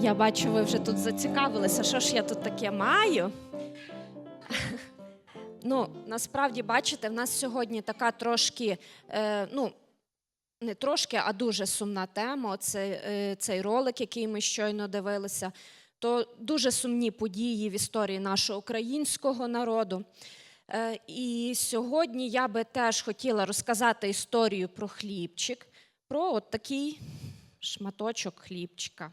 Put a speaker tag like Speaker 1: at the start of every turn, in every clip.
Speaker 1: Я бачу, ви вже тут зацікавилися, що ж я тут таке маю. Ну, насправді, бачите, в нас сьогодні така трошки, е, ну, не трошки, а дуже сумна тема. Це, е, цей ролик, який ми щойно дивилися. То дуже сумні події в історії нашого українського народу. Е, і сьогодні я би теж хотіла розказати історію про хлібчик, про от такий шматочок хлібчика.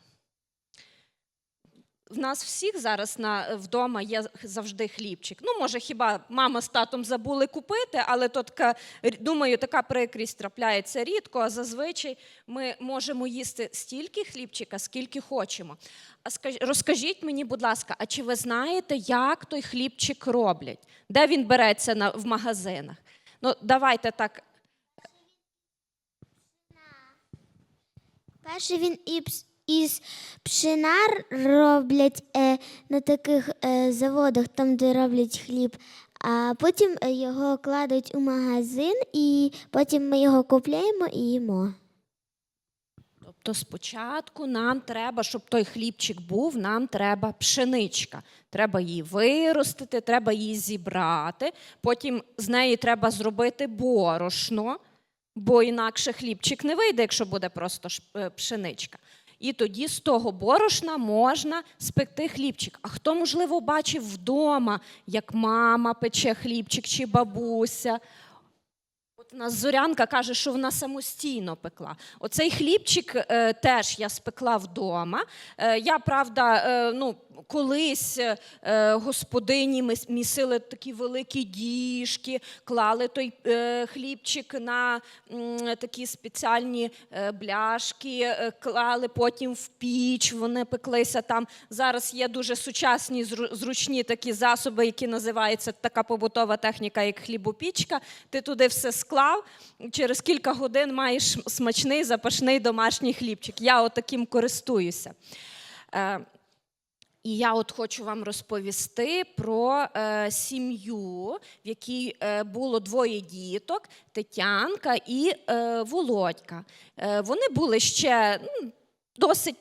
Speaker 1: В нас всіх зараз на, вдома є завжди хлібчик. Ну, може, хіба мама з татом забули купити, але то така, думаю, така прикрість трапляється рідко, а зазвичай ми можемо їсти стільки хлібчика, скільки хочемо. А скаж, розкажіть мені, будь ласка, а чи ви знаєте, як той хлібчик роблять? Де він береться на, в магазинах? Ну, давайте так.
Speaker 2: Перше він і із пшена роблять е, на таких е, заводах, там, де роблять хліб, а потім е, його кладуть у магазин, і потім ми його купляємо і їмо.
Speaker 1: Тобто спочатку нам треба, щоб той хлібчик був, нам треба пшеничка. Треба її виростити, треба її зібрати. Потім з неї треба зробити борошно, бо інакше хлібчик не вийде, якщо буде просто е, пшеничка. І тоді з того борошна можна спекти хлібчик. А хто, можливо, бачив вдома, як мама пече хлібчик чи бабуся? От у нас Зорянка каже, що вона самостійно пекла. Оцей хлібчик е, теж я спекла вдома. Е, я, правда, е, ну, колись е, господині мис- місили такі великі діжки, клали той е, хлібчик на такі спеціальні е, бляшки, е, клали потім в піч, вони пеклися там. Зараз є дуже сучасні, зручні такі засоби, які називаються така побутова техніка, як хлібопічка. Ти туди все склав, через кілька годин маєш смачний запашний домашній хлібчик. Я отаким користуюся. І я от хочу вам розповісти про е, сім'ю, в якій е, було двоє діток: Тетянка і е, Володька. Е, вони були ще досить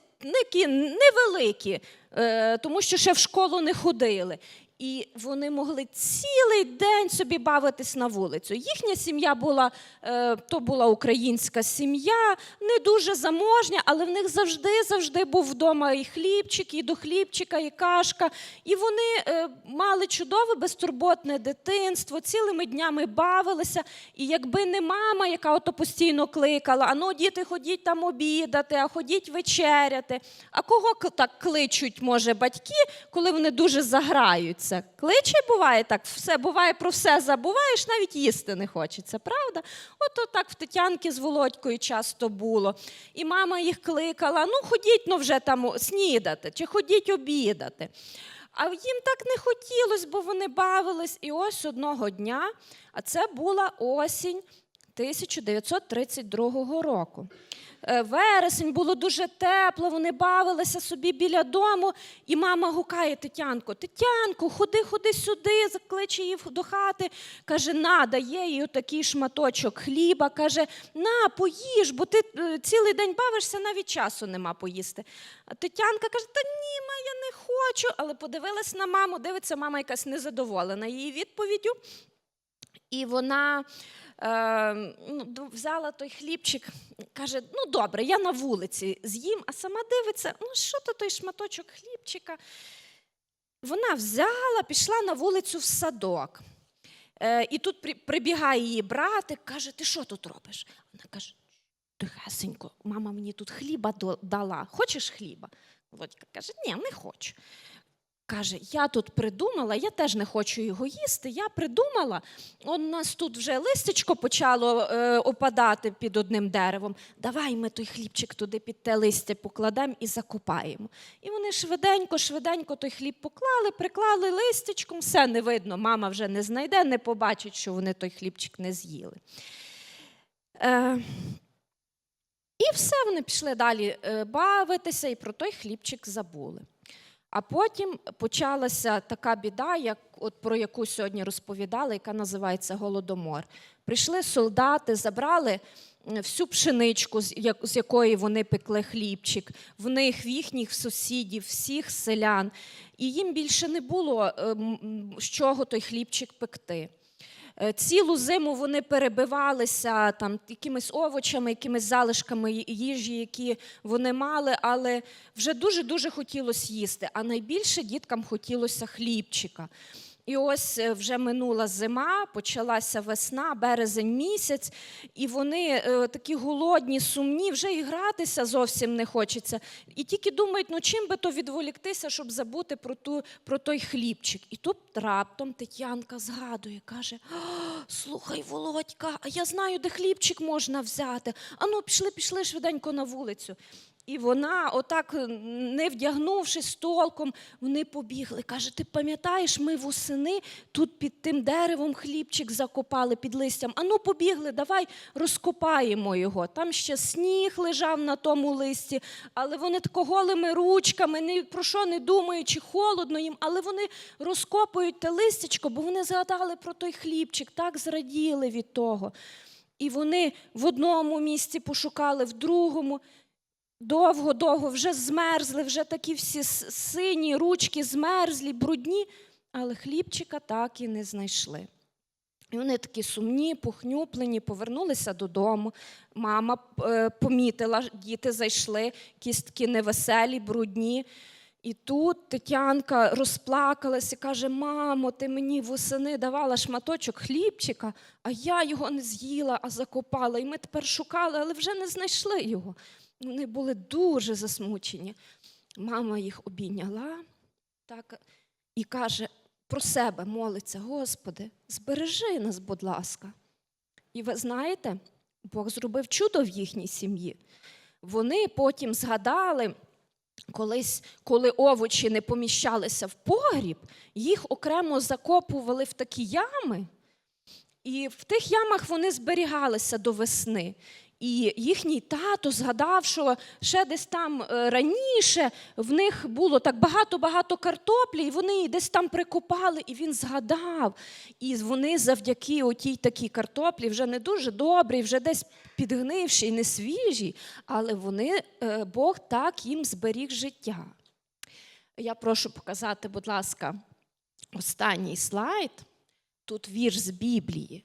Speaker 1: невеликі, е, тому що ще в школу не ходили. І вони могли цілий день собі бавитись на вулицю. Їхня сім'я була е, то була українська сім'я, не дуже заможня, але в них завжди завжди був вдома і хлібчик, і до хлібчика, і кашка. І вони е, мали чудове безтурботне дитинство, цілими днями бавилися. І якби не мама, яка ото постійно кликала, а ну діти, ходіть там обідати, а ходіть вечеряти. А кого так кличуть, може, батьки, коли вони дуже заграються? Кличе буває так, все буває про все забуваєш, навіть їсти не хочеться, правда? От так в Тетянки з Володькою часто було. І мама їх кликала: ну ходіть ну вже там снідати, чи ходіть обідати. А їм так не хотілося, бо вони бавились. І ось одного дня, а це була осінь 1932 року. Е, Вересень було дуже тепло, вони бавилися собі біля дому, і мама гукає Тетянку: Тетянку, ходи, ходи сюди, закличе її до хати. Каже, на, дає їй отакий шматочок хліба. Каже, на, поїж, бо ти е, цілий день бавишся, навіть часу нема поїсти. А Тетянка каже: Та ні, ма, я не хочу. Але подивилась на маму, дивиться, мама якась незадоволена її відповіддю. І вона ну, взяла той хлібчик, каже: ну добре, я на вулиці з'їм, а сама дивиться, ну що то той шматочок хлібчика. Вона взяла, пішла на вулицю в садок. Е, і тут прибігає її братик, каже: Ти що тут робиш? Вона каже: Тихесенько, мама мені тут хліба дала. Хочеш хліба? Володька каже: Ні, не хочу. Каже, я тут придумала, я теж не хочу його їсти. Я придумала, у нас тут вже листечко почало е, опадати під одним деревом. Давай ми той хлібчик туди під те листя покладемо і закопаємо. І вони швиденько, швиденько той хліб поклали, приклали листячком, все не видно. Мама вже не знайде, не побачить, що вони той хлібчик не з'їли. Е, і все, вони пішли далі е, бавитися і про той хлібчик забули. А потім почалася така біда, як от про яку сьогодні розповідали, яка називається Голодомор. Прийшли солдати, забрали всю пшеничку, з якої вони пекли хлібчик, в них, в їхніх сусідів, всіх селян. І їм більше не було е, з чого той хлібчик пекти. Е, Цілу зиму вони перебивалися там якимись овочами, якимись залишками їжі, які вони мали, але вже дуже-дуже хотілося їсти. А найбільше діткам хотілося хлібчика. І ось е, вже минула зима, почалася весна, березень місяць, і вони е, такі голодні, сумні, вже і гратися зовсім не хочеться. І тільки думають, ну чим би то відволіктися, щоб забути про, ту, про той хлібчик. І тут раптом Тетянка згадує, каже: слухай, Володька, а я знаю, де хлібчик можна взяти. Ану, пішли, пішли швиденько на вулицю. І вона, отак, не вдягнувшись толком, вони побігли. Каже: ти пам'ятаєш, ми восени тут під тим деревом хлібчик закопали під листям. Ану, побігли, давай розкопаємо його. Там ще сніг лежав на тому листі, але вони тако голими ручками, ні про що не думаючи, холодно їм, але вони розкопують те листячко, бо вони згадали про той хлібчик, так зраділи від того. І вони в одному місці пошукали, в другому. Довго-довго вже змерзли, вже такі всі сині, ручки змерзлі, брудні, але хлібчика так і не знайшли. І вони такі сумні, похнюплені, повернулися додому. Мама е, помітила, діти зайшли, якісь такі невеселі, брудні. І тут Тетянка розплакалась і каже: Мамо, ти мені восени давала шматочок хлібчика, а я його не з'їла, а закопала. І ми тепер шукали, але вже не знайшли його. Вони були дуже засмучені. Мама їх обійняла так, і каже про себе, молиться: Господи, збережи нас, будь ласка. І ви знаєте, Бог зробив чудо в їхній сім'ї. Вони потім згадали, колись, коли овочі не поміщалися в погріб, їх окремо закопували в такі ями, і в тих ямах вони зберігалися до весни. І їхній тато згадав, що ще десь там е, раніше в них було так багато-багато картоплі, і вони її десь там прикопали, і він згадав. І вони завдяки отій такій картоплі вже не дуже добрі, вже десь підгнивші і не свіжі, але вони, е, Бог так їм зберіг життя. Я прошу показати, будь ласка, останній слайд. Тут вірш з Біблії.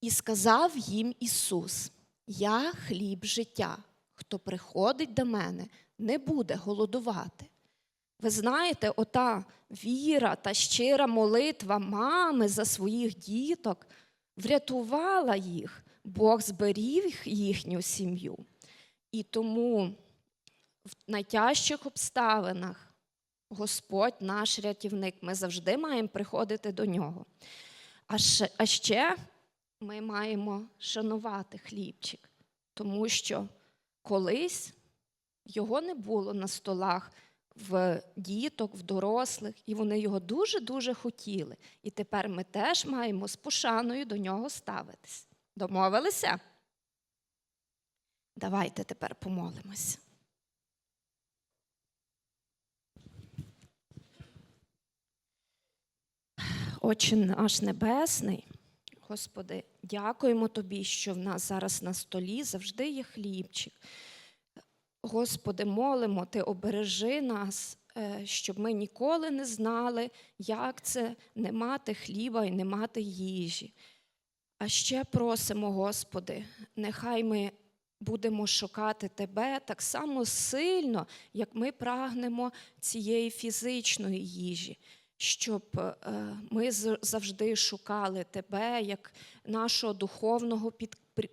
Speaker 1: І сказав їм Ісус: Я хліб життя. Хто приходить до мене, не буде голодувати. Ви знаєте, ота віра та щира молитва мами за своїх діток врятувала їх, Бог зберіг їхню сім'ю. І тому в найтяжчих обставинах Господь наш рятівник, ми завжди маємо приходити до нього. А ще, ми маємо шанувати хлібчик, тому що колись його не було на столах в діток, в дорослих, і вони його дуже-дуже хотіли. І тепер ми теж маємо з пошаною до нього ставитись. Домовилися? Давайте тепер помолимось. Отче наш Небесний, Господи, дякуємо Тобі, що в нас зараз на столі завжди є хлібчик. Господи, молимо, Ти обережи нас, е, щоб ми ніколи не знали, як це не мати хліба і не мати їжі. А ще просимо, Господи, нехай ми будемо шукати Тебе так само сильно, як ми прагнемо цієї фізичної їжі, щоб е, ми завжди шукали Тебе як нашого духовного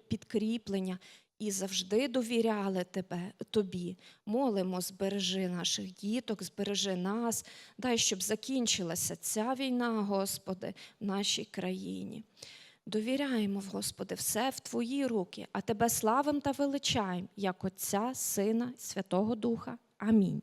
Speaker 1: підкріплення і завжди довіряли тебе, Тобі. Молимо, збережи наших діток, збережи нас, дай, щоб закінчилася ця війна, Господи, в нашій країні. Довіряємо, Господи, все в Твої руки, а Тебе славим та величаємо, як Отця, Сина, Святого Духа. Амінь.